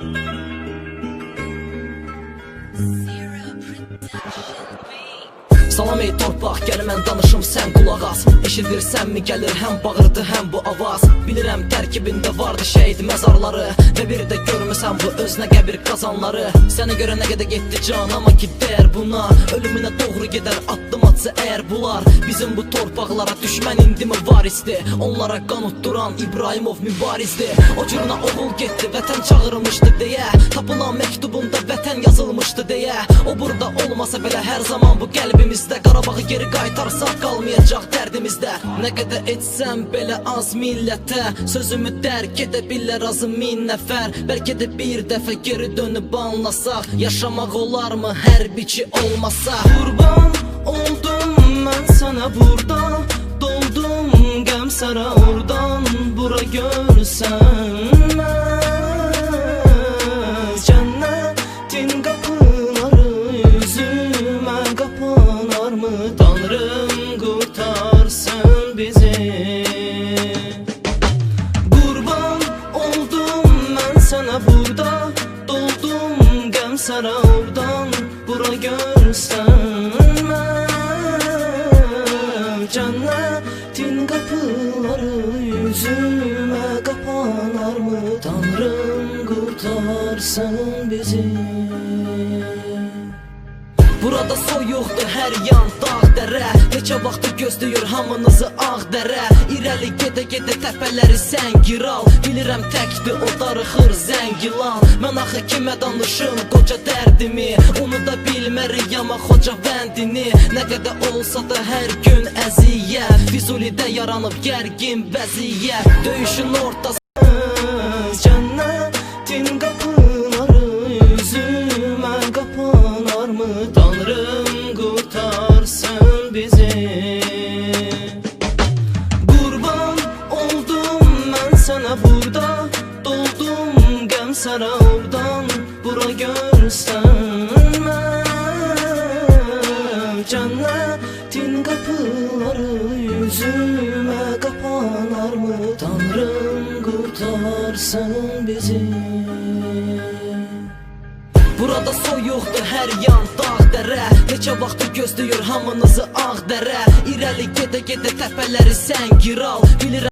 Thank you. Salam ey torpaq, gəl mən danışım sən qulaq as. Eşidirsənmi gəlir həm bağırdı həm bu avaz. Bilirəm tərkibində vardı şəhid məzarları Və bir də görmüsən bu özünə qəbir qazanları Səni görə nə qədər getdi can amma ki dəyər buna. Ölümünə doğru gedər addım atsa əgər bular. Bizim bu torpaqlara düşmən indi mi varisdir Onlara qan utduran İbrahimov mübarizdir O cürünə oğul getdi vətən çağırmışdı deyə Tapılan məktubunda vətən yazılmışdı deyə O burada olmasa belə hər zaman bu qəlbimizdə Qarabağı geri qaytarsaq qalmayacaq dərdimizdə Nə qədər etsəm belə az millətə Sözümü dərk edə bilər azı min nəfər Bəlkə də bir dəfə geri dönüb anlasaq Yaşamaq olarmı hərbiçi olmasa? Qurban oldum mən sənə burada Doldum qəm sara oradan. Bura görsən Tanrım kurtarsın bizi. Kurban oldum ben sana burada. Doldum gem sara oradan Bura görsen Cennetin kapıları yüzüme kapanar mı? Tanrım kurtarsın bizi Burada soyuqdur hər yan dağ dərə Neçə vaxtı gözləyir hamınızı ağ dərə İrəli gedə-gedə təpələri səngiral Bilirəm təkdir o darıxır zəngilan Mən axı kimə danışım qoca dərdimi? Onu da bilməriyəm xoca vəndini Nə qədər olsa da hər gün əziyyət. Füzulidə yaranıb gərgin vəziyyət Döyüşün ortası Cennetin kapıları yüzüme kapanar Sara oradan Bura görsen Cennetin kapıları yüzüme kapanar mı? Tanrım kurtarsın bizi. Burada soyuqdur hər yan dağ dərə Neçə vaxtı gözləyir hamınızı ağ dərə İrəli gedə-gedə təpələri səngiral Bilirəm